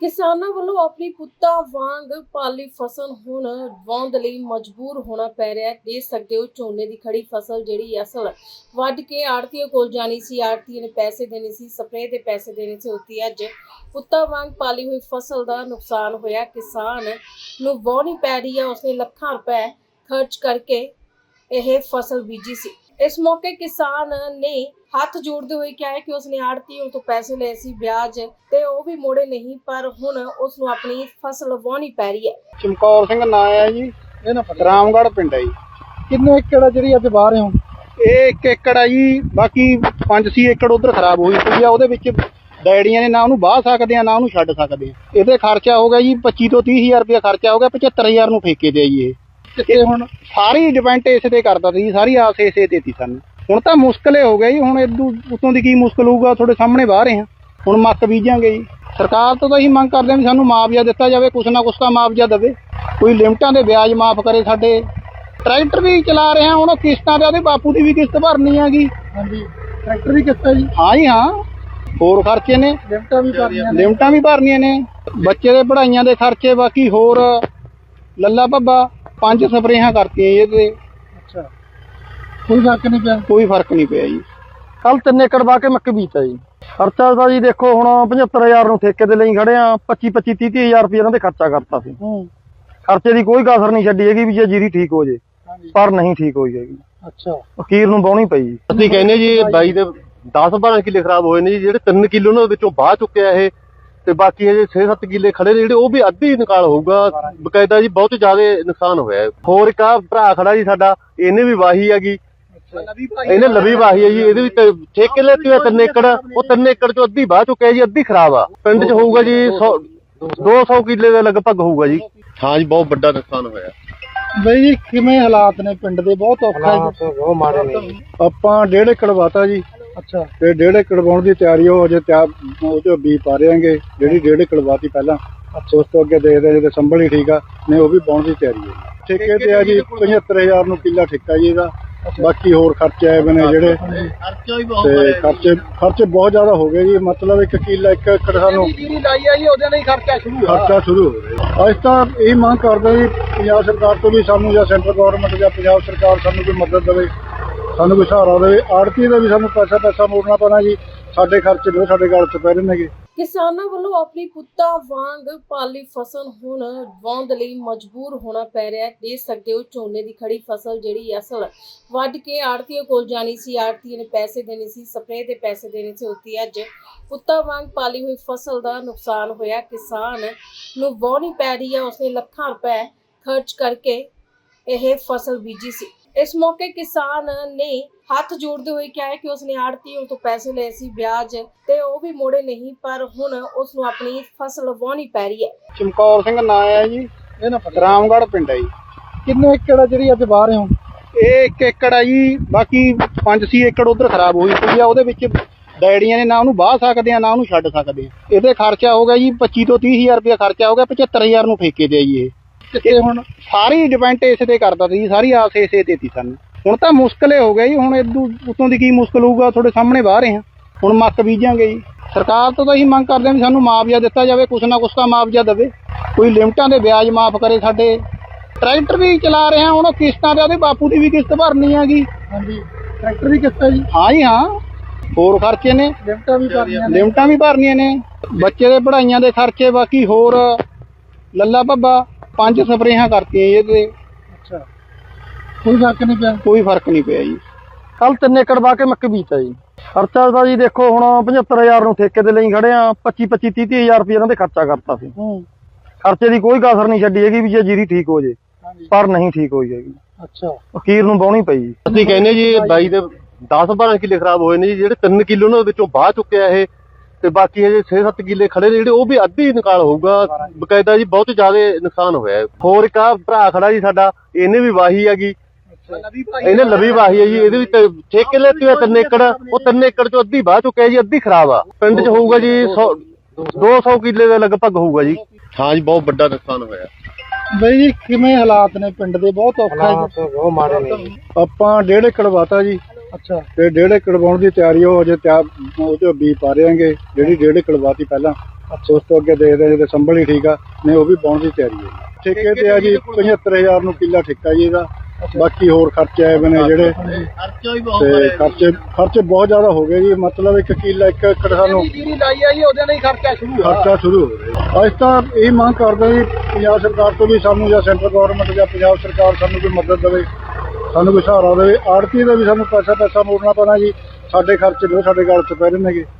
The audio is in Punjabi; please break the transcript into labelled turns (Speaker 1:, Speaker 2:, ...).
Speaker 1: ਕਿਸਾਨਾਂ ਵੱਲੋਂ ਆਪਣੀ ਪੁੱਤਾਂ ਵਾਂਗ ਪਾਲੀ ਫਸਲ ਹੁਣ ਵਾਹੁਣ ਲਈ ਮਜਬੂਰ ਹੋਣਾ ਪੈ ਰਿਹਾ ਹੈ। ਦੇਖ ਸਕਦੇ ਹੋ, ਝੋਨੇ ਦੀ ਖੜੀ ਫਸਲ ਜਿਹੜੀ ਅਸਲ ਵੱਢ ਕੇ ਆੜਤੀਏ ਕੋਲ ਜਾਣੀ ਸੀ। ਆੜਤੀਏ ਨੇ ਪੈਸੇ ਦੇਣੇ ਸੀ, ਸਪਰੇਅ ਦੇ ਪੈਸੇ ਦੇਣੇ ਸੀ। ਉੱਤੀ ਅੱਜ ਪੁੱਤਾਂ ਵਾਂਗ ਪਾਲੀ ਹੋਈ ਫਸਲ ਦਾ ਨੁਕਸਾਨ ਹੋਇਆ। ਕਿਸਾਨ ਨੂੰ ਵਾਹਣੀ ਪੈ ਰਹੀ ਹੈ। ਉਸਨੇ ਲੱਖਾਂ ਰੁਪਏ ਖਰਚ ਕਰਕੇ ਇਹ ਫਸਲ ਬੀਜੀ ਸੀ। ਇਸ ਮੌਕੇ ਕਿਸਾਨ ਨੇ ਹੱਥ ਜੋੜਦੇ ਹੋਏ ਕਿਹਾ ਕਿ ਉਸਨੇ ਆੜਤੀਓਂ ਤੋਂ ਪੈਸੇ ਲਏ ਸੀ ਵਿਆਜ ਤੇ ਉਹ ਵੀ ਮੋੜੇ ਨਹੀਂ ਪਰ ਹੁਣ ਉਸ ਨੂੰ ਆਪਣੀ ਫਸਲ ਵਾਹੁਣੀ ਪੈ ਰਹੀ ਹੈ।
Speaker 2: ਚਮਕੌਰ ਸਿੰਘ ਨਾਂ ਹੈ ਜੀ। ਇਹ ਨਾ ਰਾਮਗੜ੍ਹ ਪਿੰਡ ਹੈ ਜੀ।
Speaker 3: ਕਿੰਨੇ ਏਕੜ ਆ ਜਿਹੜੀ ਅੱਜ ਬਾਹਰ ਹੋ?
Speaker 2: ਇਹ ਇੱਕ ਏਕੜ ਆ ਜੀ ਬਾਕੀ 5-6 ਏਕੜ ਉਧਰ ਖਰਾਬ ਹੋਈ ਪਈ ਆ ਉਹਦੇ ਵਿੱਚ ਡੈਡੀਆਂ ਨੇ ਨਾ ਉਹਨੂੰ ਵਾਹ ਸਕਦੇ ਆ ਨਾ ਉਹਨੂੰ ਛੱਡ ਸਕਦੇ ਆ। ਇਹਦੇ ਖਰਚਾ ਹੋ ਗਿਆ ਜੀ 25 ਤੋਂ 30000 ਰੁਪਏ ਖਰਚਾ ਹੋ ਗਿਆ 75000 ਨੂੰ ਠੇਕੇ ਤੇ ਆ ਜੀ ਇਹ।
Speaker 3: ਕਿੱਥੇ ਹੁਣ
Speaker 2: ਸਾਰੀ ਡਿਪੈਂਡ ਇਸੇ ਤੇ ਕਰਦਾ ਸੀ ਸਾਰੀ ਆਸ ਇਸੇ ਤੇ ਸੀ ਸਾਨੂੰ। ਹੁਣ ਤਾਂ ਮੁਸ਼ਕਲ ਹੀ ਗਿਆ ਜੀ ਹੁਣ ਇਦੋਂ ਉਤੋਂ ਦੀ ਕੀ ਮੁਸ਼ਕਲ ਹੋਊਗਾ ਤੁਹਾਡੇ ਸਾਹਮਣੇ ਬਾਹਰ ਆ ਹੁਣ ਮੱਕ ਬੀਜਾਂਗੇ ਜੀ। ਸਰਕਾਰ ਤੋਂ ਤਾਂ ਅਸੀਂ ਮੰਗ ਕਰਦੇ ਹਾਂ ਵੀ ਸਾਨੂੰ ਮੁਆਵਜ਼ਾ ਦਿੱਤਾ ਜਾਵੇ ਕੁਛ ਨਾ ਕੁਛ ਤਾਂ ਮੁਆਵਜ਼ਾ ਦੇਵੇ। ਕੋਈ ਲਿਮਟਾਂ ਦੇ ਵਿਆਜ ਮਾਫ ਕਰੇ ਸਾਡੇ। ਟਰੈਕਟਰ ਵੀ ਚਲਾ ਰਹੇ ਹਾਂ ਹੁਣ ਕਿਸ਼ਤਾਂ ਤੇ ਉਹਦੇ ਬਾਪੂ ਦੀ ਵੀ ਕਿਸ਼ਤ ਭਰਨੀ ਹੈਗੀ।
Speaker 3: ਹਾਂਜੀ ਟਰੈਕਟਰ ਵੀ ਕਿੱਥੇ ਜੀ।
Speaker 2: ਹਾਂ ਜੀ ਹਾਂ। ਹੋਰ ਖਰਚੇ ਨੇ।
Speaker 3: ਲਿਮਟਾਂ ਵੀ ਭਰਨੀਆਂ ਨੇ।
Speaker 2: ਲਿਮਟਾਂ ਵੀ ਭਰਨੀਆਂ ਨੇ। ਬੱਚੇ ਦੇ ਪੜ੍ਹਾਈਆਂ ਦੇ ਖਰਚੇ ਬਾਕੀ ਹੋਰ ਲੱਲਾ ਭੱਬਾ ਪੰਜ ਸਪਰੇਹਾਂ ਕਰਤੀਆਂ ਜੀ ਇਹਦੇ।
Speaker 3: ਅੱਛਾ। ਕੋਈ ਫ਼ਰਕ ਨਹੀਂ ਪਿਆ?
Speaker 2: ਕੋਈ ਫ਼ਰਕ ਨਹੀਂ ਪਿਆ ਜੀ।
Speaker 3: ਕੱਲ 3 ਏਕੜ ਵਾ ਕੇ ਮੱਕ ਬੀਜਤਾ ਜੀ। ਖਰਚਾ ਦਾ ਜੀ ਦੇਖੋ ਹੁਣ 75000 ਨੂੰ ਠੇਕੇ ਦੇ ਲਈ ਖੜੇ ਆ 25 25 30 30000 ਰੁਪਏ ਇਹਨਾਂ ਦੇ ਖਰਚਾ ਕਰਤਾ ਸੀ।
Speaker 2: ਹੂੰ।
Speaker 3: ਖਰਚੇ ਦੀ ਕੋਈ ਕਸਰ ਨਹੀਂ ਛੱਡੀ ਹੈਗੀ ਵੀ ਜੇ ਜੀਰੀ ਠੀਕ ਹੋ ਜੇ ਪਰ ਨਹੀਂ ਠੀਕ ਹੋਈ ਹੈਗੀ।
Speaker 2: ਅੱਛਾ।
Speaker 3: ਅਖੀਰ ਨੂੰ ਬਾਉਣੀ ਪਈ ਜੀ।
Speaker 4: ਅਸੀਂ ਕਹਿੰਦੇ ਜੀ ਬਾਈ ਦੇ 10 12 ਕਿੱਲੇ ਖਰਾਬ ਹੋਏ ਨੇ ਜੀ ਜਿਹੜੇ 3 ਕਿੱਲੇ ਉਹਨਾਂ ਵਿੱਚੋਂ ਬਾਹ ਚੁੱਕਿਆ ਇਹ ਤੇ ਬਾਕੀ ਹਜੇ 6-7 ਕਿੱਲੇ ਖੜੇ ਨੇ ਜਿਹੜੇ ਉਹ ਵੀ ਅੱਧੀ ਨਿਕਾਲ ਹੋਊਗਾ। ਬਕਾਇਦਾ ਜੀ ਬਹੁਤ ਜ਼ਿਆਦਾ ਨੁਕਸਾਨ ਹੋਇਆ। ਹੋਰ ਇੱਕ ਆ ਭਰਾ ਖੜਾ ਜੀ ਸਾਡਾ ਇਹਨੇ ਵੀ ਵਾਹੀ ਹੈਗੀ। ਇਹਨੇ ਲਵੀ ਵਾਹੀ ਹੈ ਜੀ ਇਹਦੇ ਵਿੱਚ 6 ਕਿੱਲੇ ਤੇ 3 ਏਕੜ ਉਹ 3 ਏਕੜ ਚੋਂ ਅੱਧੀ ਬਾਹ ਚੁੱਕਿਆ ਜੀ ਅੱਧੀ ਖਰਾਬ ਆ। ਪਿੰਡ 'ਚ ਹੋਊਗਾ ਜੀ 100 200 ਕਿੱਲੇ ਦੇ ਲਗਭਗ ਹੋਊਗਾ ਜੀ। ਹਾਂ ਜੀ ਬਹੁਤ ਵੱਡਾ ਨੁਕਸਾਨ ਹੋਇਆ।
Speaker 2: ਬਈ ਜੀ ਕਿਵੇਂ ਹਾਲਾਤ ਨੇ ਪਿੰਡ ਦੇ? ਬਹੁਤ ਔਖਾ ਜੀ।
Speaker 3: ਬਹੁਤ ਮਾੜੇ ਨੇ
Speaker 2: ਆਪਾਂ ਡੇਢ ਏਕੜ ਵਾਤਾ ਜੀ।
Speaker 3: ਅੱਛਾ।
Speaker 2: ਤੇ ਡੇਢ ਏਕੜ ਵਾਉਣ ਦੀ ਤਿਆਰੀ ਉਹ ਅਜੇ ਤਿਆਰ ਉਹ ਚ ਬੀ ਪਾ ਰਹੇਗੇ ਜਿਹੜੀ ਡੇਢ ਏਕੜ ਵਾਤੀ ਪਹਿਲਾਂ ਉਸ ਤੋਂ ਅੱਗੇ ਦੇਖਦੇ ਹਾਂ ਜੇ ਸੰਭਲ ਹੀ ਠੀਕ ਆ ਨਹੀਂ ਉਹ ਵੀ ਪਾਉਣ ਦੀ ਤਿਆਰੀ ਹੈ। ਠੇਕੇ ਤੇ ਆ ਜੀ 75000 ਨੂੰ ਕਿੱਲਾ ਠੇਕਾ ਜੀ ਇਹਦਾ। ਬਾਕੀ ਹੋਰ ਖਰਚੇ ਆਏ ਬਨੇ ਜਿਹੜੇ।
Speaker 4: ਖਰਚਾ ਵੀ
Speaker 2: ਤੇ ਖਰਚੇ ਖਰਚੇ ਬਹੁਤ ਜ਼ਿਆਦਾ ਹੋ ਗਏ ਜੀ। ਮਤਲਬ ਇੱਕ ਕਿੱਲਾ ਇੱਕ ਏਕੜ ਸਾਨੂੰ
Speaker 3: ਜੀਰੀ ਲਾਈ ਆ ਜੀ ਉਹਦੇ ਨਾਲ ਹੀ ਖਰਚਾ ਸ਼ੁਰੂ
Speaker 2: ਖਰਚਾ ਸ਼ੁਰੂ ਹੋ ਗਿਆ ਅੱਜ ਤਾਂ ਇਹ ਮੰਗ ਕਰਦੇ ਜੀ ਪੰਜਾਬ ਸਰਕਾਰ ਤੋਂ ਵੀ ਸਾਨੂੰ ਜਾਂ ਸੈਂਟਰ ਗਵਰਨਮੈਂਟ ਜਾਂ ਪੰਜਾਬ ਸਰਕਾਰ ਸਾਨੂੰ ਕੋਈ ਮਦਦ ਦੇਵੇ। ਸਾਨੂੰ ਕੋਈ ਸਹਾਰਾ ਦੇਵੇ। ਆੜਤੀ ਦਾ ਵੀ ਸਾਨੂੰ ਪੈਸਾ ਪੈਸਾ ਮੋੜਨਾ ਪੈਣਾ ਜੀ। ਸਾਡੇ ਖਰਚੇ ਨੇ ਸਾਡੇ ਗਲ 'ਚ ਪੈ ਰਹੇ ਨੇਗੇ।
Speaker 1: ਕਿਸਾਨਾਂ ਵੱਲੋਂ ਆਪਣੀ ਪੁੱਤਾਂ ਵਾਂਗ ਪਾਲੀ ਫਸਲ ਹੁਣ ਵਾਹੁਣ ਲਈ ਮਜਬੂਰ ਹੋਣਾ ਪੈ ਰਿਹਾ ਹੈ। ਦੇਖ ਸਕਦੇ ਹੋ, ਝੋਨੇ ਦੀ ਖੜੀ ਫਸਲ ਜਿਹੜੀ ਅਸਲ ਵੱਢ ਕੇ ਆੜਤੀਏ ਕੋਲ ਜਾਣੀ ਸੀ। ਆੜਤੀਏ ਨੇ ਪੈਸੇ ਦੇਣੇ ਸੀ, ਸਪਰੇਅ ਦੇ ਪੈਸੇ ਦੇਣੇ ਸੀ। ਉੱਤੀ ਅੱਜ ਪੁੱਤਾਂ ਵਾਂਗ ਪਾਲੀ ਹੋਈ ਫਸਲ ਦਾ ਨੁਕਸਾਨ ਹੋਇਆ। ਕਿਸਾਨ ਨੂੰ ਵਾਹਣੀ ਪੈ ਰਹੀ ਹੈ। ਉਸਨੇ ਲੱਖਾਂ ਰੁਪਏ ਖਰਚ ਕਰਕੇ ਇਹ ਫਸਲ ਬੀਜੀ ਸੀ। ਇਸ ਮੌਕੇ ਕਿਸਾਨ ਨੇ ਹੱਥ ਜੋੜਦੇ ਹੋਏ ਕਿਹਾ ਹੈ ਕਿ ਉਸਨੇ ਆੜਤੀਓਂ ਤੋਂ ਪੈਸੇ ਲਏ ਸੀ ਵਿਆਜ ਤੇ ਉਹ ਵੀ ਮੋੜੇ ਨਹੀਂ ਪਰ ਹੁਣ ਉਸ ਨੂੰ ਆਪਣੀ ਫਸਲ ਵਾਹੁਣੀ ਪੈ ਰਹੀ ਹੈ।
Speaker 2: ਚਮਕੌਰ ਸਿੰਘ ਨਾਂ ਹੈ ਜੀ।
Speaker 3: ਇਹ ਨਾ
Speaker 2: ਰਾਮਗੜ੍ਹ ਪਿੰਡ ਹੈ ਜੀ।
Speaker 3: ਕਿੰਨੇ ਏਕੜ ਆ ਜਿਹੜੀ ਅੱਜ ਬਾਹਰ ਹੋ
Speaker 2: ਇਹ ਇੱਕ ਏਕੜ ਆ ਜੀ ਬਾਕੀ 5-6 ਏਕੜ ਉਧਰ ਖਰਾਬ ਹੋਈ ਪਈ ਆ ਉਹਦੇ ਵਿੱਚ ਡੈਡੀਆਂ ਨੇ ਨਾ ਉਹਨੂੰ ਵਾਹ ਸਕਦੇ ਆ ਨਾ ਉਹਨੂੰ ਛੱਡ ਸਕਦੇ ਆ। ਇਹਦੇ ਖਰਚਾ ਹੋ ਗਿਆ ਜੀ 25 ਤੋਂ 30000 ਰੁਪਏ ਖਰਚਾ ਹੋ ਗਿਆ 75000 ਨੂੰ ਠੇਕੇ ਤੇ ਆ ਜੀ ਇਹ।
Speaker 3: ਕਿੱਥੇ ਹੁਣ
Speaker 2: ਸਾਰੀ ਡਿਪੈਂਡ ਇਸੇ ਤੇ ਕਰਦਾ ਸੀ ਸਾਰੀ ਆਸ ਇਸੇ ਤੇ ਸੀ ਸਾਨੂੰ। ਹੁਣ ਤਾਂ ਮੁਸ਼ਕਲ ਹੀ ਹੋ ਗਿਆ ਜੀ ਹੁਣ ਇਦੋਂ ਉਤੋਂ ਦੀ ਕੀ ਮੁਸ਼ਕਲ ਹੋਊਗਾ ਤੁਹਾਡੇ ਸਾਹਮਣੇ ਬਾਹਰ ਆ ਹੁਣ ਮੱਕ ਬੀਜਾਂਗੇ ਜੀ। ਸਰਕਾਰ ਤੋਂ ਤਾਂ ਅਸੀਂ ਮੰਗ ਕਰਦੇ ਹਾਂ ਵੀ ਸਾਨੂੰ ਮੁਆਵਜ਼ਾ ਦਿੱਤਾ ਜਾਵੇ ਕੁਛ ਨਾ ਕੁਛ ਤਾਂ ਮੁਆਵਜ਼ਾ ਦੇਵੇ। ਕੋਈ ਲਿਮਟਾਂ ਦੇ ਵਿਆਜ ਮਾਫ ਕਰੇ ਸਾਡੇ। ਟਰੈਕਟਰ ਵੀ ਚਲਾ ਰਹੇ ਹਾਂ ਹੁਣ ਕਿਸ਼ਤਾਂ ਤੇ ਉਹਦੇ ਬਾਪੂ ਦੀ ਵੀ ਕਿਸ਼ਤ ਭਰਨੀ ਹੈਗੀ।
Speaker 3: ਹਾਂਜੀ ਟਰੈਕਟਰ ਵੀ ਕਿੱਥੇ ਜੀ।
Speaker 2: ਹਾਂ ਜੀ ਹਾਂ। ਹੋਰ ਖਰਚੇ ਨੇ।
Speaker 3: ਲਿਮਟਾਂ ਵੀ ਭਰਨੀਆਂ ਨੇ।
Speaker 2: ਲਿਮਟਾਂ ਵੀ ਭਰਨੀਆਂ ਨੇ। ਬੱਚੇ ਦੇ ਪੜ੍ਹਾਈਆਂ ਦੇ ਖਰਚੇ ਬਾਕੀ ਹੋਰ ਲੱਲਾ ਭੱਬਾ। ਪੰਜ ਸਪਰੇਹਾਂ ਕਰਤੀਆਂ ਜੀ ਇਹਦੇ।
Speaker 3: ਅੱਛਾ। ਕੋਈ ਫ਼ਰਕ ਨਹੀਂ ਪਿਆ?
Speaker 2: ਕੋਈ ਫ਼ਰਕ ਨਹੀਂ ਪਿਆ ਜੀ।
Speaker 3: ਕੱਲ 3 ਏਕੜ ਵਾ ਕੇ ਮੱਕ ਬੀਜਤਾ ਜੀ। ਖਰਚਾ ਦਾ ਜੀ ਦੇਖੋ ਹੁਣ 75000 ਨੂੰ ਠੇਕੇ ਦੇ ਲਈ ਖੜੇ ਆ 25 25 30 30000 ਰੁਪਏ ਇਹਨਾਂ ਦੇ ਖਰਚਾ ਕਰਤਾ ਸੀ।
Speaker 2: ਹੂੰ।
Speaker 3: ਖਰਚੇ ਦੀ ਕੋਈ ਕਸਰ ਨਹੀਂ ਛੱਡੀ ਹੈਗੀ ਵੀ ਜੇ ਜੀਰੀ ਠੀਕ ਹੋ ਜੇ ਪਰ ਨਹੀਂ ਠੀਕ ਹੋਈ ਹੈਗੀ।
Speaker 2: ਅੱਛਾ।
Speaker 3: ਅਖੀਰ ਨੂੰ ਬਾਉਣੀ ਪਈ ਜੀ।
Speaker 4: ਅਸੀਂ ਕਹਿੰਦੇ ਜੀ ਬਾਈ ਦੇ 10 12 ਕਿੱਲੇ ਖਰਾਬ ਹੋਏ ਨੇ ਜੀ ਜਿਹੜੇ 3 ਕਿੱਲੇ ਉਹਨਾਂ ਵਿੱਚੋਂ ਬਾਹ ਚੁੱਕਿਆ ਇਹ। ਤੇ ਬਾਕੀ ਹਜੇ 6-7 ਕਿੱਲੇ ਖੜੇ ਨੇ ਜਿਹੜੇ ਉਹ ਵੀ ਅੱਧੀ ਨਿਕਾਲ ਹੋਊਗਾ। ਬਕਾਇਦਾ ਜੀ ਬਹੁਤ ਜ਼ਿਆਦਾ ਨੁਕਸਾਨ ਹੋਇਆ ਹੈ। ਹੋਰ ਇੱਕ ਆ ਭਰਾ ਖੜਾ ਜੀ ਸਾਡਾ ਇਹਨੇ ਵੀ ਵਾਹੀ ਹੈਗੀ। ਇਹਨੇ ਲਵੀ ਵਾਹੀ ਹੈ ਜੀ ਇਹਦੇ ਵਿੱਚ 6 ਕਿੱਲੇ ਤੇ 3 ਏਕੜ। ਉਹ 3 ਏਕੜ ਚੋਂ ਅੱਧੀ ਬਾਹ ਚੁੱਕਿਆ ਜੀ ਅੱਧੀ ਖਰਾਬ ਆ। ਪਿੰਡ 'ਚ ਹੋਊਗਾ ਜੀ 100 200 ਕਿੱਲੇ ਦੇ ਲਗਭਗ ਹੋਊਗਾ ਜੀ। ਹਾਂ ਜੀ ਬਹੁਤ ਵੱਡਾ ਨੁਕਸਾਨ ਹੋਇਆ।
Speaker 2: ਬਈ ਜੀ ਕਿਵੇਂ ਹਾਲਾਤ ਨੇ ਪਿੰਡ ਦੇ? ਬਹੁਤ ਔਖਾ ਜੀ।
Speaker 3: ਬਹੁਤ ਮਾੜੇ ਨੇ
Speaker 2: ਆਪਾਂ ਡੇਢ ਏਕੜ ਵਾਤਾ ਜੀ।
Speaker 3: ਅੱਛਾ।
Speaker 2: ਤੇ ਡੇਢ ਏਕੜ ਵਾਉਣ ਦੀ ਤਿਆਰੀ ਉਹ ਅਜੇ ਤਿਆਰ ਉਹ ਚ ਬੀ ਪਾ ਰਹੇਗੇ ਜਿਹੜੀ ਡੇਢ ਏਕੜ ਵਾਤੀ ਪਹਿਲਾਂ। ਉਸ ਤੋਂ ਅੱਗੇ ਦੇਖਦੇ ਜੇ ਸੰਭਲ ਹੀ ਠੀਕ ਆ ਨਹੀਂ ਉਹ ਵੀ ਪਾਉਣ ਦੀ ਤਿਆਰੀ ਹੈ ਠੇਕੇ ਤੇ ਆ ਜੀ 75000 ਨੂੰ ਕਿੱਲਾ ਠੇਕਾ ਜੀ ਇਹਦਾ। ਬਾਕੀ ਹੋਰ ਖਰਚੇ ਆਏ ਹੋਏ ਨੇ ਜਿਹੜੇ। ਤੇ ਖਰਚੇ ਖਰਚੇ ਬਹੁਤ ਜ਼ਿਆਦਾ ਹੋ ਗਏ ਜੀ। ਮਤਲਬ ਇੱਕ ਕਿੱਲਾ ਇੱਕ ਏਕੜ ਸਾਨੂੰ
Speaker 3: ਜੀਰੀ ਲਾਈ ਆ ਜੀ ਉਹਦੇ ਲਈ ਖਰਚਾ ਸ਼ੁਰੂ
Speaker 2: ਖਰਚਾ ਸ਼ੁਰੂ ਹੋ ਰਿਹਾ ਅੱਜ ਤਾਂ ਇਹ ਮੰਗ ਕਰਦੇ ਜੀ ਪੰਜਾਬ ਸਰਕਾਰ ਤੋਂ ਵੀ ਸਾਨੂੰ ਜਾਂ ਸੈਂਟਰ ਗਵਰਨਮੈਂਟ ਜਾਂ ਪੰਜਾਬ ਸਰਕਾਰ ਸਾਨੂੰ ਕੋਈ ਮਦਦ ਦੇਵੇ। ਸਾਨੂੰ ਕੋਈ ਸਹਾਰਾ ਦੇਵੇ ਆੜਤੀ ਦਾ ਵੀ ਸਾਨੂੰ ਪੈਸਾ ਪੈਸਾ ਮੋੜਨਾ ਪੈਣਾ ਜੀ। ਸਾਡੇ ਖਰਚੇ ਨੇ ਸਾਡੇ ਗਲ 'ਚ ਪੈ ਰਹੇ ਨੇਗੇ।